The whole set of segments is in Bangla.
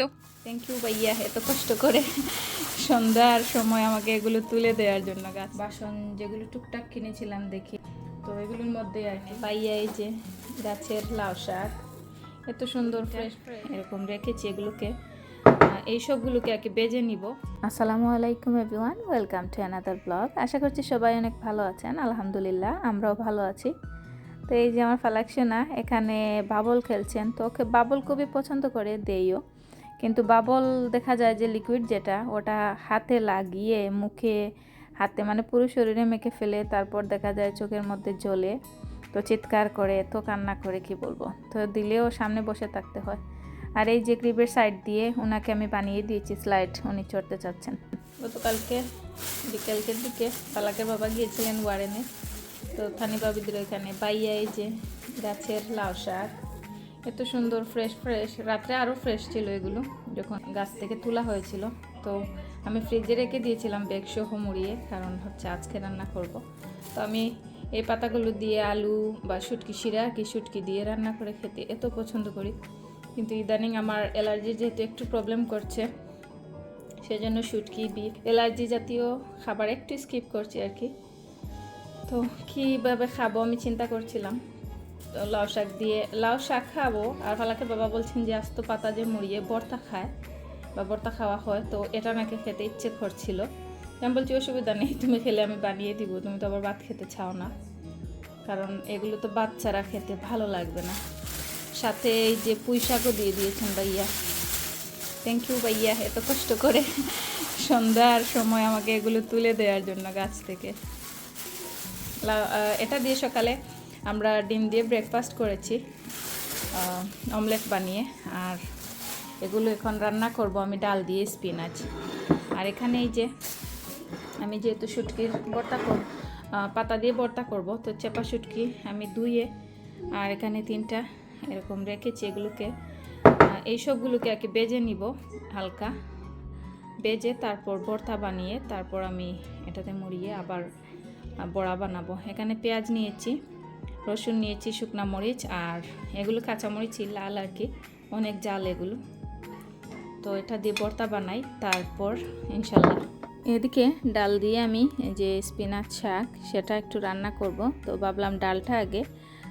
তো? থ্যাংক ইউ ভাইয়া এত কষ্ট করে। সন্ধ্যার সময় আমাকে এগুলো তুলে দেওয়ার জন্য গাছ বাসন যেগুলো টুকটাক কিনেছিলাম দেখি। তো এগুলোর মধ্যে আর কি। ভাইয়া এই যে গাছের লাউ শাক এত সুন্দর ফ্রেশ এরকম রেখেছি এগুলোকে। এই সবগুলোকে আর কি বেজে নিব। আসসালামু আলাইকুম everyone welcome to another blog আশা করছি সবাই অনেক ভালো আছেন। আলহামদুলিল্লাহ আমরাও ভালো আছি। তো এই যে আমার ফালাকসেনা এখানে বাবল খেলছেন। তো ওকে বাবল খুবই পছন্দ করে দেইও। কিন্তু বাবল দেখা যায় যে লিকুইড যেটা, ওটা হাতে লাগিয়ে মুখে, হাতে মানে পুরো শরীরে মেখে ফেলে, তারপর দেখা যায় চোখের মধ্যে জ্বলে, তো চিৎকার করে, তো কান্না করে, কি বলব? তো দিলেও সামনে বসে থাকতে হয়। আর এই যে গ্রিপের সাইড দিয়ে ওনাকে আমি বানিয়ে দিয়েছি স্লাইড উনি চড়তে চাচ্ছেন। গতকালকে বিকেলকের দিকে পালাকের বাবা গিয়েছিলেন ওয়ারেনে, তো থানি বাবিদের ওইখানে। বাইয়া এই যে গাছের লাউ শাক এত সুন্দর ফ্রেশ ফ্রেশ রাত্রে আরও ফ্রেশ ছিল এগুলো, যখন গাছ থেকে তোলা হয়েছিল। তো আমি ফ্রিজে রেখে দিয়েছিলাম বেগ সহ মুড়িয়ে, কারণ হচ্ছে আজকে রান্না করব। তো আমি এই পাতাগুলো দিয়ে আলু বা শুটকি, শিরা কি শুটকি দিয়ে রান্না করে খেতে এত পছন্দ করি। কিন্তু ইদানিং আমার অ্যালার্জি যেহেতু একটু প্রবলেম করছে, সেজন্য শুটকি বিফ অ্যালার্জি জাতীয় খাবার একটু স্কিপ করছি আর কি। তো কীভাবে খাব আমি চিন্তা করছিলাম। লাউ শাক দিয়ে, লাউ শাক খাব। আর ফালাকে বাবা বলছেন যে, আস্ত পাতা যে মুড়িয়ে ভর্তা খায় বা ভর্তা খাওয়া হয়, তো এটা নাকি খেতে ইচ্ছে করছিল। আমি বলছি, অসুবিধা নেই, তুমি খেলে আমি বানিয়ে দিব, তুমি তো আবার ভাত খেতে চাও না। কারণ এগুলো তো বাচ্চারা খেতে ভালো লাগবে না। সাথে এই যে পুঁই শাকও দিয়ে দিয়েছেন ভাইয়া। থ্যাংক ইউ ভাইয়া, এত কষ্ট করে সন্ধ্যার সময় আমাকে এগুলো তুলে দেওয়ার জন্য গাছ থেকে। এটা দিয়ে সকালে আমরা ডিম দিয়ে ব্রেকফাস্ট করেছি অমলেট বানিয়ে, আর এগুলো এখন রান্না করব। আমি ডাল দিয়ে স্পিনাচ আর এখানে এই যে, আমি যেহেতু শুটকির ভর্তা করব পাতা দিয়ে ভর্তা করব, তো চেপা শুটকি আমি ধুয়ে, আর এখানে তিনটা এরকম রেখেছি এগুলোকে। এই সবগুলোকে আর কি বেজে নিব হালকা। বেজে তারপর ভর্তা বানিয়ে, তারপর আমি এটাতে মুড়িয়ে আবার বড়া বানাবো। এখানে পেঁয়াজ নিয়েছি। রসুন নিয়েছি, শুকনা মরিচ আর এগুলো কাঁচামরিচই লাল আর কি, অনেক জাল এগুলো। তো এটা দিয়ে ভর্তা বানাই, তারপর ইনশাল্লাহ। এদিকে ডাল দিয়ে আমি যে স্পিনাচ শাক, সেটা একটু রান্না করব। তো ভাবলাম ডালটা আগে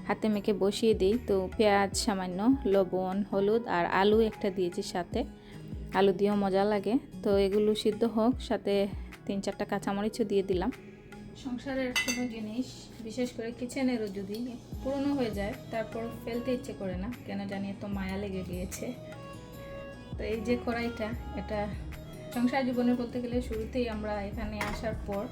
হাতে মেখে বসিয়ে দিই। তো পেঁয়াজ সামান্য, লবণ, হলুদ আর আলু একটা দিয়েছি সাথে। আলু দিয়েও মজা লাগে। তো এগুলো সিদ্ধ হোক, সাথে তিন চারটা কাঁচামরিচও দিয়ে দিলাম। সংসারের কোনো জিনিস, বিশেষ করে কিচেনেরও যদি পুরনো হয়ে যায়, তারপর ফেলতে ইচ্ছে করে না, কেন জানি তো মায়া লেগে গিয়েছে। তো এই যে কড়াইটা, এটা সংসার জীবনে বলতে গেলে শুরুতেই আমরা এখানে আসার পর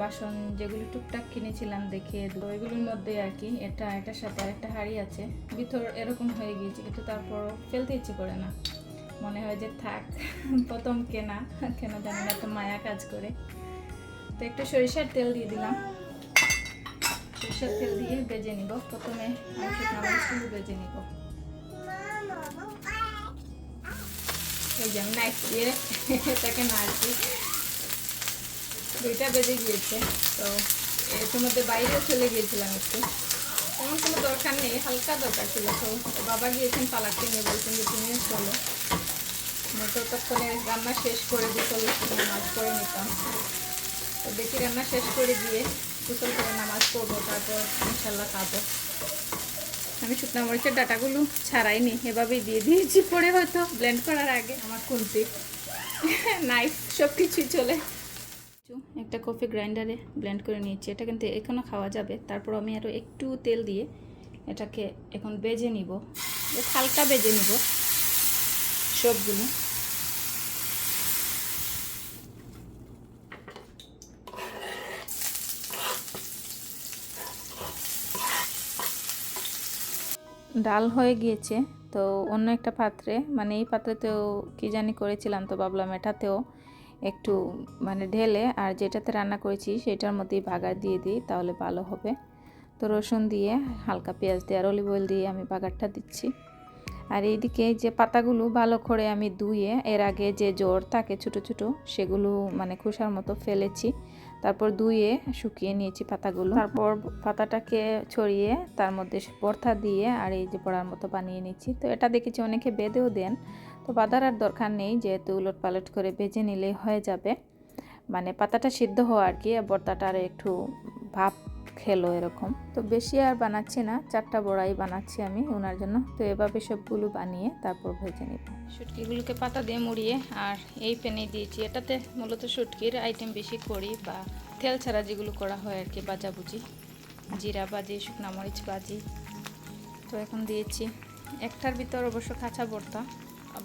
বাসন যেগুলো টুকটাক কিনেছিলাম দেখে তো এগুলোর মধ্যে আর কি, এটা, এটার সাথে আরেকটা হাড়ি আছে। ভিতর এরকম হয়ে গিয়েছে, কিন্তু তারপর ফেলতে ইচ্ছে করে না। মনে হয় যে থাক, প্রথম কেনা, কেন জানি না তো মায়া কাজ করে। তো একটু সরিষার তেল দিয়ে দিলাম। সরিষার তেল দিয়ে বেজে নিব। প্রথমে আমি বেজে নিব। এই যে আমি নাইফ দিয়ে এটাকে নাড়ছি। দুইটা বেজে গিয়েছে, তো এর মধ্যে বাইরেও চলে গিয়েছিলাম একটু। তেমন কোনো দরকার নেই, হালকা দরকার ছিল। তো বাবা গিয়েছেন পালাককে নিয়ে বলছেন যে তুমিও চলো। আমি ততক্ষণে রান্না শেষ করে গোসল মাছ করে নিতাম। দেখি রান্না শেষ করে দিয়ে গোসল করে নামাজ পড়ব তারপর ইনশাল্লাহ খাব। আমি শুকনো মরিচের ডাটাগুলো ছাড়াইনি এভাবেই দিয়ে দিয়েছি পরে হয়তো ব্লেন্ড করার আগে। আমার খুন্তি নাইফ সব কিছুই চলে। একটা কফি গ্রাইন্ডারে ব্লেন্ড করে নিয়েছি এটা কিন্তু এখনও খাওয়া যাবে। তারপর আমি আরও একটু তেল দিয়ে এটাকে এখন বেজে নিব। হালকা বেজে নিব সবগুলো। ডাল হয়ে গিয়েছে, তো অন্য একটা পাত্রে মানে এই পাত্রেতেও কী জানি করেছিলাম তো ভাবলাম এটাতেও একটু মানে ঢেলে আর যেটাতে রান্না করেছি সেটার মধ্যেই বাগার দিয়ে দিই, তাহলে ভালো হবে। তো রসুন দিয়ে হালকা পেঁয়াজ দিয়ে আর অলিভ অয়েল দিয়ে আমি বাগারটা দিচ্ছি। আর এইদিকে যে পাতাগুলো ভালো করে আমি ধুয়ে, এর আগে যে জোর থাকে ছোট ছোট, সেগুলো মানে খোসার মতো ফেলেছি। তারপর ধুয়ে শুকিয়ে নিয়েছি পাতাগুলো। তারপর পাতাটাকে ছড়িয়ে তার মধ্যে পর্থা দিয়ে আর এই যে পড়ার মতো বানিয়ে নিচ্ছি। তো এটা দেখেছি অনেকে বেঁধেও দেন। তো বাঁধার আর দরকার নেই, যেহেতু উলট পালট করে বেজে নিলেই হয়ে যাবে। মানে পাতাটা সিদ্ধ হওয়া আর কি বর্তাটা আর একটু ভাপ খেলো এরকম। তো বেশি আর বানাচ্ছি না, চারটা বড়াই বানাচ্ছি আমি ওনার জন্য। তো এভাবে সবগুলো বানিয়ে তারপর ভেজে নিব। শুটকিগুলোকে পাতা দিয়ে মুড়িয়ে আর এই প্যানে দিয়েছি। এটাতে মূলত শুটকির আইটেম বেশি করি বা তেল ছাড়া যেগুলো করা হয় আর কি, বাজাবুজি, জিরা বাজি, শুকনা মরিচ বাজি। তো এখন দিয়েছি একটার ভিতর অবশ্য কাঁচা ভর্তা,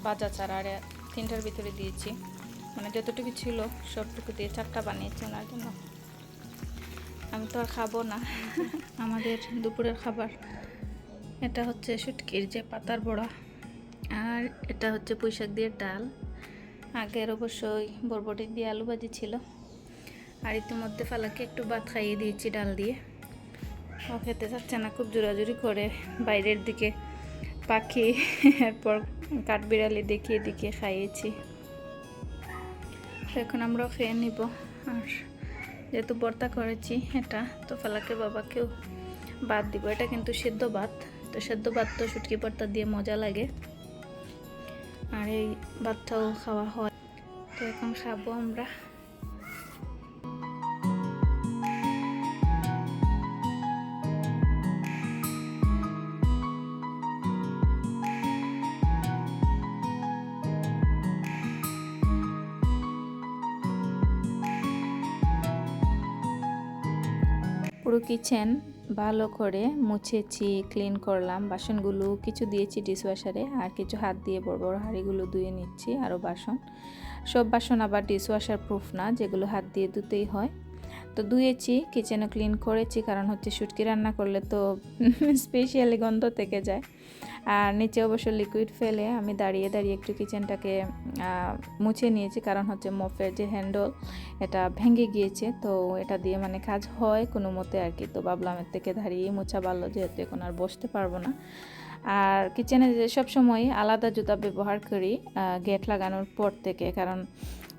বাজা ছাড়া আর তিনটার ভিতরে দিয়েছি। মানে যতটুকু ছিল সবটুকু দিয়ে চারটা বানিয়েছি ওনার জন্য। আমি তো আর খাব না। আমাদের দুপুরের খাবার। এটা হচ্ছে শুটকির যে পাতার বড়া। আর এটা হচ্ছে পুঁইশাক দিয়ে ডাল। আগের অবশ্যই বরবটি দিয়ে আলু ভাজি ছিল। আর ইতিমধ্যে ফালাকে একটু ভাত খাইয়ে দিয়েছি ডাল দিয়ে। ও খেতে চাচ্ছে না, খুব জোরাজুরি করে বাইরের দিকে পাখি, এরপর কাঠবিড়ালি দেখিয়ে দেখিয়ে খাইয়েছি। এখন আমরাও খেয়ে নিব। আর যেহেতু বর্তা করেছি এটা, তো ফালাকে বাবাকেও বাদ দিব। এটা কিন্তু সেদ্ধ ভাত, তো সেদ্ধ ভাত তো শুটকি ভর্তা দিয়ে মজা লাগে। আর এই ভাতটাও খাওয়া হয়। তো এখন খাব আমরা। পুরো কিচেন ভালো করে মুছেছি ক্লিন করলাম। বাসনগুলো কিছু দিয়েছি ডিশওয়াশারে আর কিছু হাত দিয়ে বড় বড় হাঁড়িগুলো ধুয়ে নিচ্ছি, আরও বাসন। সব বাসন আবার ডিশওয়াশার প্রুফ না, যেগুলো হাত দিয়ে ধুতেই হয়। তো ধুয়েছি কিচেনও ক্লিন করেছি, কারণ হচ্ছে শুটকি রান্না করলে তো স্পেশালি গন্ধ থেকে যায়। আর নিচে অবশ্য লিকুইড ফেলে আমি দাঁড়িয়ে দাঁড়িয়ে একটু কিচেনটাকে মুছে নিয়েছি, কারণ হচ্ছে মফের যে হ্যান্ডল এটা ভেঙে গিয়েছে। তো এটা দিয়ে মানে কাজ হয় কোনো মতে আর কি। তো ভাবলাম এর থেকে দাঁড়িয়ে মোছা ভালো, যেহেতু এখন আর বসতে পারব না। আর কিচেনে যে সবসময় আলাদা জুতা ব্যবহার করি গেট লাগানোর পর থেকে, কারণ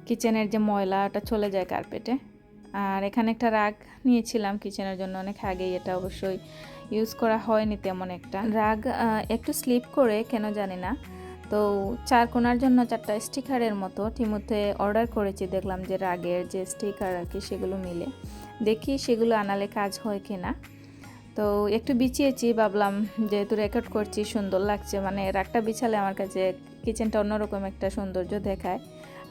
কিচেনের যে ময়লাটা চলে যায় কার্পেটে আর এখানে একটা রাগ নিয়েছিলাম কিচেনের জন্য, অনেক আগেই এটা অবশ্যই ইউজ করা হয়নি তেমন একটা। রাগ একটু স্লিপ করে, কেন জানি না। তো চার কোনার জন্য চারটা স্টিকারের মতো টিমুতে অর্ডার করেছি, দেখলাম যে রাগের যে স্টিকার আর কি, সেগুলো মিলে। দেখি সেগুলো আনালে কাজ হয় কি না তো একটু বিছিয়েছি, ভাবলাম যেহেতু রেকর্ড করছি, সুন্দর লাগছে। মানে রাগটা বিছালে আমার কাছে কিচেনটা অন্যরকম একটা সৌন্দর্য দেখায়।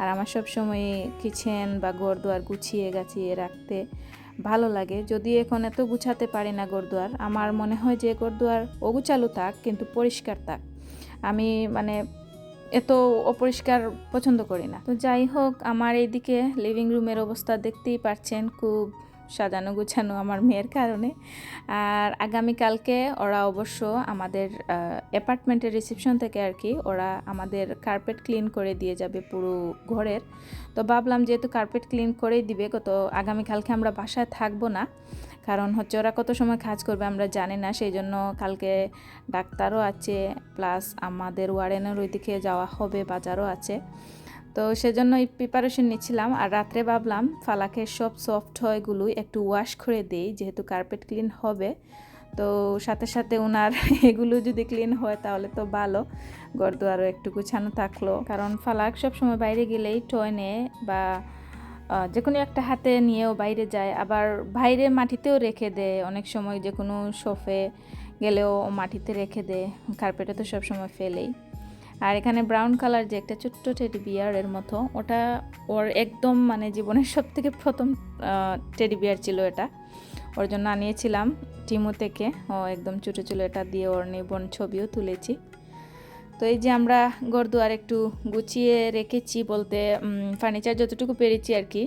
আর আমার সব সময় কিচেন বা ঘর দুয়ার গুছিয়ে গাছিয়ে রাখতে ভালো লাগে। যদি এখন এত গুছাতে পারি না গোরদুয়ার আমার মনে হয় যে গোরদুয়ার অগুচালু থাক, কিন্তু পরিষ্কার থাক। আমি মানে এত অপরিষ্কার পছন্দ করি না। তো যাই হোক, আমার এইদিকে লিভিং রুমের অবস্থা দেখতেই পারছেন, খুব সাজানো গুছানো আমার মেয়ের কারণে। আর আগামীকালকে ওরা অবশ্য আমাদের অ্যাপার্টমেন্টের রিসেপশন থেকে আর কি ওরা আমাদের কার্পেট ক্লিন করে দিয়ে যাবে পুরো ঘরের। তো ভাবলাম যেহেতু কার্পেট ক্লিন করেই দিবে, কত আগামীকালকে আমরা বাসায় থাকব না। কারণ হচ্ছে ওরা কত সময় কাজ করবে আমরা জানি না সেই জন্য কালকে ডাক্তারও আছে প্লাস আমাদের ওয়ারেনের ওইদিকে যাওয়া হবে, বাজারও আছে। তো সেজন্য এই প্রিপারেশন নিচ্ছিলাম আর রাত্রে ভাবলাম ফালাকের সব সফট হয়গুলো একটু ওয়াশ করে দেই, যেহেতু কার্পেট ক্লিন হবে। তো সাথে সাথে ওনার এগুলো যদি ক্লিন হয় তাহলে তো ভালো। গর্দ আরও একটু গুছানো থাকল। কারণ ফালাক সব সময় বাইরে গেলেই টয় নেয় বা যে কোনো একটা হাতে নিয়েও বাইরে যায়। আবার বাইরে মাটিতেও রেখে দেয়। অনেক সময় যে কোনো শোফে গেলেও মাটিতে রেখে দেয়। কার্পেটে তো সব সময় ফেলেই। আর এখানে ব্রাউন কালার যে একটা ছোট্ট টেডি বিয়ারের মতো, ওটা ওর একদম মানে জীবনের সব থেকে প্রথম টেডি বিয়ার ছিল এটা। ওর জন্য আনিয়েছিলাম টিমো থেকে, ও একদম ছোটো ছিল, এটা দিয়ে ওর নিবন ছবিও তুলেছি। তো এই যে আমরা গরদুয়ার একটু গুছিয়ে রেখেছি বলতে ফার্নিচার যতটুকু পেরেছি আর কি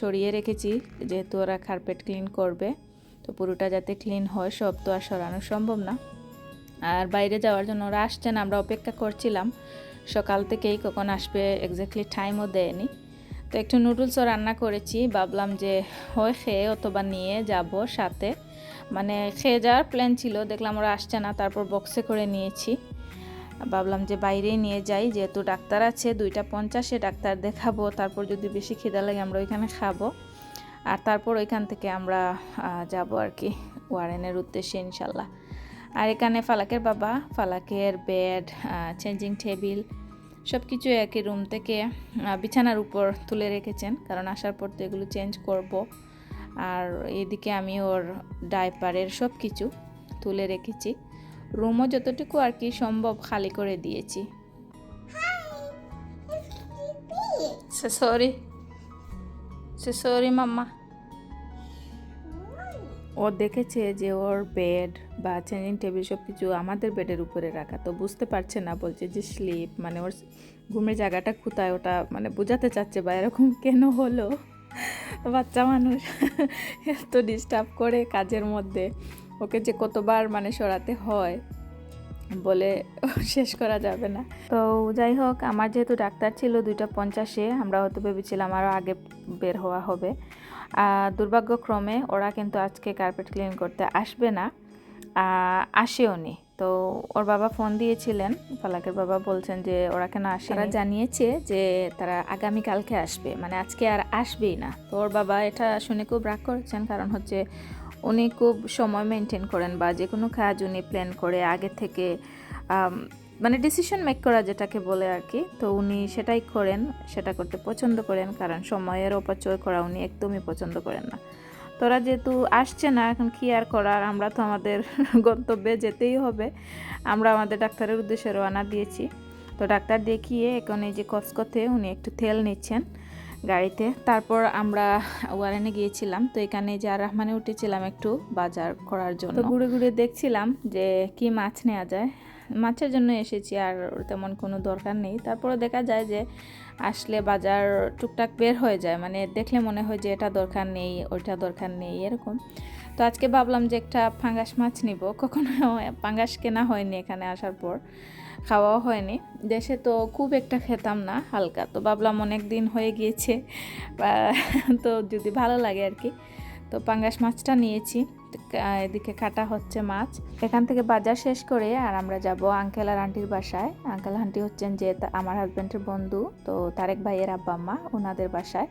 সরিয়ে রেখেছি, যেহেতু ওরা কার্পেট ক্লিন করবে, তো পুরোটা যাতে ক্লিন হয়, সব তো আর সরানো সম্ভব না। আর বাইরে যাওয়ার জন্য ওরা আসছেন আমরা অপেক্ষা করছিলাম। সকাল থেকেই কখন আসবে এক্স্যাক্টলি টাইমও দেয়নি। তো একটু নুডলসও রান্না করেছি, ভাবলাম যে হয় খেয়ে অথবা নিয়ে যাব সাথে। মানে খেয়ে যাওয়ার প্ল্যান ছিল, দেখলাম ওরা আসছে না, তারপর বক্সে করে নিয়েছি। ভাবলাম যে বাইরেই নিয়ে যাই, যেহেতু ডাক্তার আছে, দুইটা পঞ্চাশে ডাক্তার দেখাবো, তারপর যদি বেশি খিদা লাগে আমরা ওইখানে খাব। আর তারপর ওইখান থেকে আমরা যাব আর কি, ওয়ারেনের উদ্দেশ্যে ইনশাল্লাহ। আর এখানে ফালাকের বাবা ফালাকের বেড চেঞ্জিং টেবিল সব কিছু একই রুম থেকে বিছানার উপর তুলে রেখেছেন। কারণ আসার পর তো এগুলো চেঞ্জ করব। আর এদিকে আমি ওর ডাইপারের সব কিছু তুলে রেখেছি। রুমও যতটুকু আর কি সম্ভব খালি করে দিয়েছি। সরি সরি মাম্মা। ও দেখেছে যে ওর বেড বা চেঞ্জিং টেবিল সব কিছু আমাদের বেডের উপরে রাখা, তো বুঝতে পারছে না, বলছে যে স্লিপ মানে ওর ঘুমের জায়গাটা কোথায়, ওটা মানে বোঝাতে চাচ্ছে বা এরকম কেন হলো? বাচ্চা মানুষ এত ডিস্টার্ব করে কাজের মধ্যে, ওকে যে কতবার মানে সরাতে হয়। বলে শেষ করা যাবে না। তো যাই হোক, আমার যেহেতু ডাক্তার ছিল দুইটা পঞ্চাশে, আমরা হয়তো ভেবেছিলাম আরও আগে বের হওয়া হবে। দুর্ভাগ্যক্রমে ওরা কিন্তু আজকে কার্পেট ক্লিন করতে আসবে না। আসেও নি। তো ওর বাবা ফোন দিয়েছিলেন, ফালাকের বাবা বলছেন যে ওরা কেন আসে তারা জানিয়েছে যে তারা আগামী কালকে আসবে মানে আজকে আর আসবেই না। তো ওর বাবা এটা শুনে খুব রাগ করেছেন, কারণ হচ্ছে উনি খুব সময় মেনটেন করেন বা যে কোনো কাজ উনি প্ল্যান করে আগে থেকে মানে ডিসিশন মেক করা যেটাকে বলে আর কি। তো উনি সেটাই করেন, সেটা করতে পছন্দ করেন কারণ সময়ের অপচয় করা উনি একদমই পছন্দ করেন না। তোরা যেহেতু আসছে না, এখন কি আর করার? আমরা তো আমাদের গন্তব্যে যেতেই হবে। আমরা আমাদের ডাক্তারের উদ্দেশ্যে রওনা দিয়েছি। তো ডাক্তার দেখিয়ে এখন এই যে কসকতে উনি একটু তেল নিচ্ছেন। গাড়িতে। তারপর আমরা ওয়ারেনে গিয়েছিলাম। তো এখানে যে আর রহমানে উঠেছিলাম একটু বাজার করার জন্য। তো ঘুরে ঘুরে দেখছিলাম যে কি মাছ নেওয়া যায়। মাছের জন্য এসেছি আর তেমন কোনো দরকার নেই। তারপরে দেখা যায় যে আসলে বাজার টুকটাক বের হয়ে যায়। মানে দেখলে মনে হয় যে এটা দরকার নেই ওইটা দরকার নেই এরকম। তো আজকে ভাবলাম যে একটা পাঙ্গাস মাছ নিব। কখনো পাঙ্গাস কেনা হয়নি এখানে আসার পর। খাওয়াও হয়নি। দেশে তো খুব একটা খেতাম না, হালকা। তো ভাবলাম অনেক দিন হয়ে গিয়েছে তো যদি ভালো লাগে আর কি। তো পাঙ্গাস মাছটা নিয়েছি। এদিকে কাটা হচ্ছে মাছ। এখান থেকে বাজার শেষ করে আর আমরা যাব আঙ্কেল আর আন্টির বাসায়। আঙ্কেল আন্টি হচ্ছেন যে আমার হাজব্যান্ডের বন্ধু, তো তারেক ভাইয়ের আব্বা আম্মা ওনাদের বাসায়।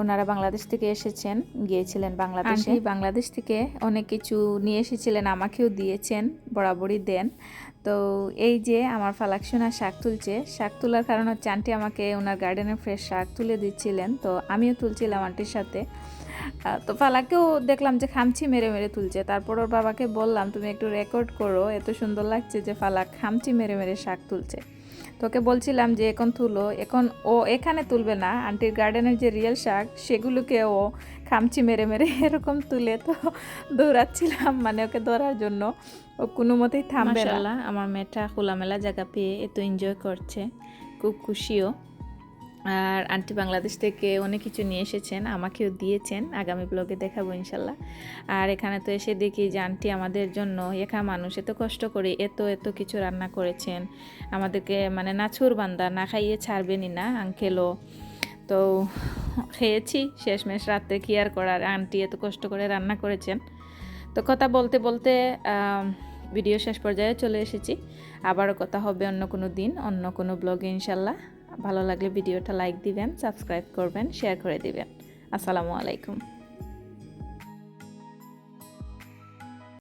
ওনারা বাংলাদেশ থেকে এসেছেন, গিয়েছিলেন বাংলাদেশে। বাংলাদেশ থেকে অনেক কিছু নিয়ে এসেছিলেন, আমাকেও দিয়েছেন, বরাবরই দেন। তো এই যে আমার ফালাকসোনা শাক তুলছে, শাক তোলার কারণ হচ্ছে আন্টি আমাকে ওনার গার্ডেনের ফ্রেশ শাক তুলে দিচ্ছিলেন, তো আমিও তুলছিলাম আন্টির সাথে। তো ফালাকেও দেখলাম যে খামচি মেরে মেরে তুলছে। তারপর ওর বাবাকে বললাম, তুমি একটু রেকর্ড করো, এত সুন্দর লাগছে যে ফালাক খামচি মেরে মেরে শাক তুলছে। তোকে বলছিলাম যে, এখন তুলো, এখন ও এখানে তুলবে না, আন্টির গার্ডেনের যে রিয়েল শাক, সেগুলোকে ও খামচি মেরে মেরে এরকম তুলে তো দৌড়াচ্ছিলাম মানে ওকে ধরার জন্য। ও কোনো মতেই থামবে না। আমার মেয়েটা খোলামেলা জায়গা পেয়ে এত এনজয় করছে। খুব খুশিও। আর আন্টি বাংলাদেশ থেকে অনেক কিছু নিয়ে এসেছেন, আমাকেও দিয়েছেন, আগামী ব্লগে দেখাবো ইনশাল্লাহ। আর এখানে তো এসে দেখি যে আন্টি আমাদের জন্য একা মানুষ, এত কষ্ট করে এত এত কিছু রান্না করেছেন। আমাদেরকে মানে নাছুর বান্দা, না খাইয়ে ছাড়বেনই না আঙ্কেলও তো খেয়েছি, শেষমেশ রাত্রে কি আর করার? আন্টি এত কষ্ট করে রান্না করেছেন। তো কথা বলতে বলতে ভিডিও শেষ পর্যায়ে চলে এসেছি। আবারও কথা হবে অন্য কোনো দিন, অন্য কোনো ব্লগে ইনশাল্লাহ। ভালো লাগলে ভিডিওটা লাইক দিবেন সাবস্ক্রাইব করবেন শেয়ার করে দিবেন। আসসালামু আলাইকুম।